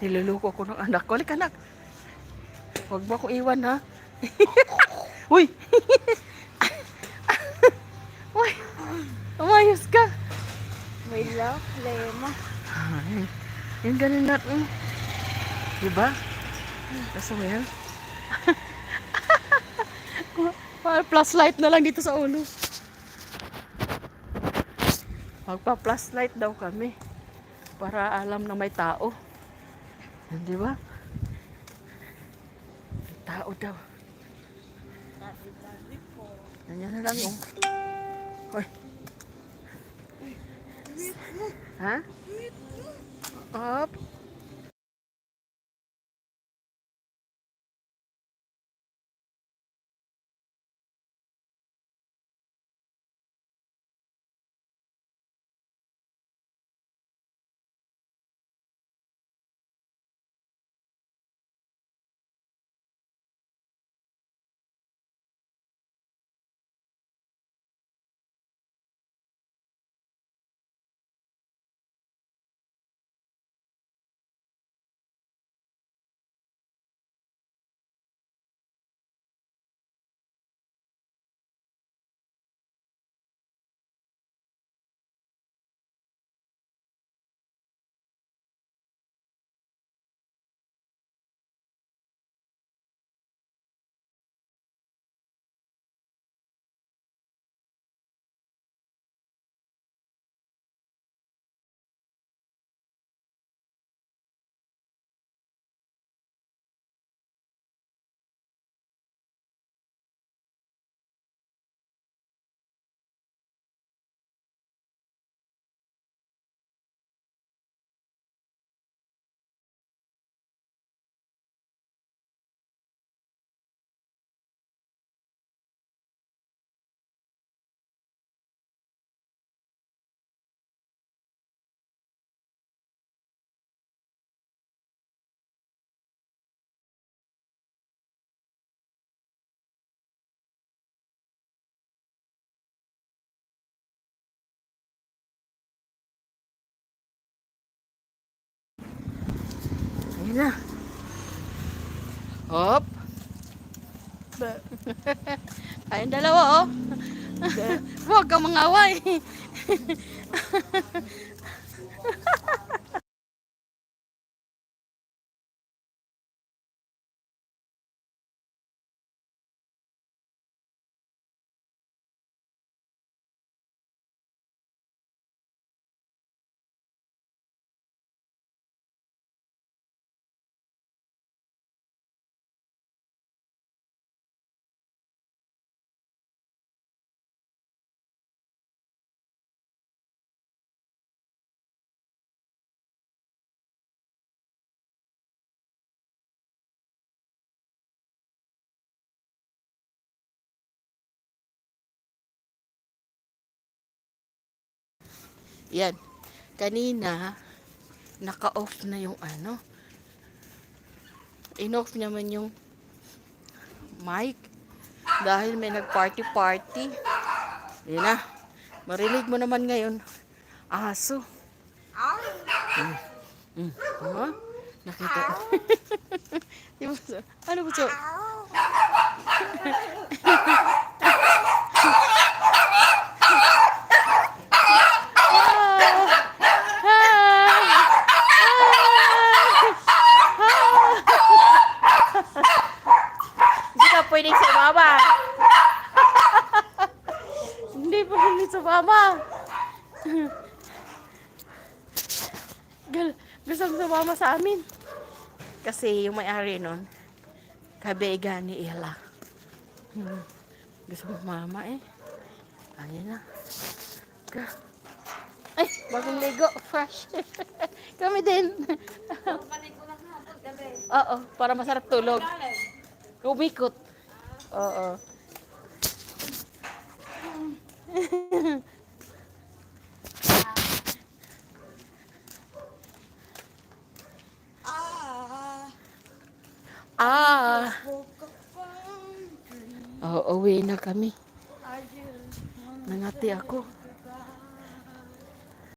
Niluluko ko ng anak ko. Halika anak. Huwag mo akong iwan ha. Uy! Uy! Umayos ka. May love, lema. Ay, yung ganun natin. Diba? Gusto mo yan? Parang plus light na lang dito sa ulo. Magpa-plus light daw kami. Para alam na may tao. Di ba? May tao daw. Ganyan na lang yung... Hoy. Ha? Up. Ayun na. Hop. Ayun dalawa, oh. Huwag kang mangaway. Yan. Kanina, naka-off na yung ano. In-off naman yung mic. Dahil may nag-party-party. Yan na. Marinig mo naman ngayon. Aso. Mm. Mm. Ha? Nakita. Ano ba so? Pwedeng sumama. Hindi pwedeng sumama. Gal, gusto mo sumama sa amin. Kasi yung may-ari nun, kabaiga ni Ella. Hmm. Gusto mo mama eh. Ayan na. Ka. Ay, bagong ligo. Fresh. Kami din. Oo, para masarap tulog. Umikot. Oo. Ah. Oo, uwi na kami. Nangati ako.